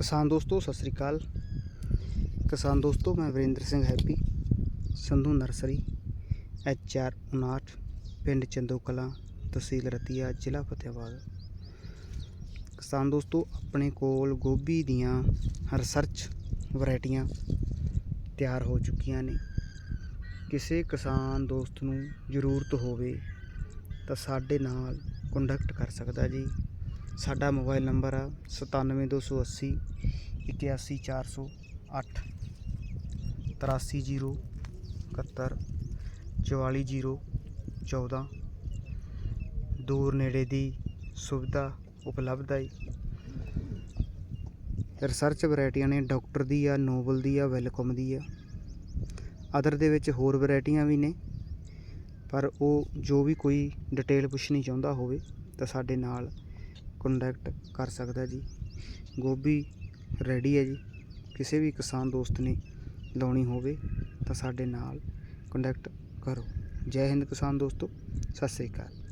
ਕਿਸਾਨ ਦੋਸਤੋ, ਸਤਿ ਸ੍ਰੀ ਅਕਾਲ। ਕਿਸਾਨ ਦੋਸਤੋ, ਮੈਂ Varinder Singh Happy, Sandhu nursery, H R 59 ਪਿੰਡ ਚੰਦੋ ਕਲਾਂ ਤਹਿਸੀਲ ਰਤੀਆ, ਜ਼ਿਲ੍ਹਾ ਫਤਿਆਬਾਦ ਕਿਸਾਨ ਦੋਸਤੋ, ਆਪਣੇ ਕੋਲ ਗੋਭੀ ਦੀਆਂ ਰਿਸਰਚ ਵੈਰਾਈਟੀਆਂ ਤਿਆਰ ਹੋ ਚੁੱਕੀਆਂ ਨੇ। ਕਿਸੇ ਕਿਸਾਨ ਦੋਸਤ ਨੂੰ ਜ਼ਰੂਰਤ ਹੋਵੇ ਤਾਂ ਸਾਡੇ ਨਾਲ ਕੰਟੈਕਟ ਕਰ ਸਕਦਾ ਜੀ। ਸਾਡਾ ਮੋਬਾਈਲ ਨੰਬਰ ਆ 97280 81408 8301 44014 ਦੂਰ ਨੇੜੇ ਦੀ ਸੁਵਿਧਾ ਉਪਲਬਧ ਹੈ। ਰਿਸਰਚ ਵੈਰਾਈਟੀਆਂ ਨੇ ਡਾਕਟਰ ਦੀ ਆ, ਨੋਬਲ ਦੀ ਆ, ਵੈਲਕਮ ਦੀ ਆ। ਅਦਰ ਦੇ ਵਿੱਚ ਹੋਰ ਵੈਰਾਈਟੀਆਂ ਵੀ ਨੇ, ਪਰ ਉਹ ਜੋ ਵੀ ਕੋਈ ਡਿਟੇਲ ਪੁੱਛਣੀ ਚਾਹੁੰਦਾ ਹੋਵੇ ਤਾਂ ਸਾਡੇ ਨਾਲ ਕੰਟੈਕਟ ਕਰ ਸਕਦਾ ਜੀ। ਗੋਭੀ ਰੈਡੀ ਹੈ ਜੀ। ਕਿਸੇ ਵੀ ਕਿਸਾਨ ਦੋਸਤ ਨੇ ਲਾਉਣੀ ਹੋਵੇ ਤਾਂ ਸਾਡੇ ਨਾਲ ਕੰਟੈਕਟ ਕਰੋ। ਜੈ ਹਿੰਦ ਕਿਸਾਨ ਦੋਸਤੋ, ਸਤਿ ਸ੍ਰੀ ਅਕਾਲ।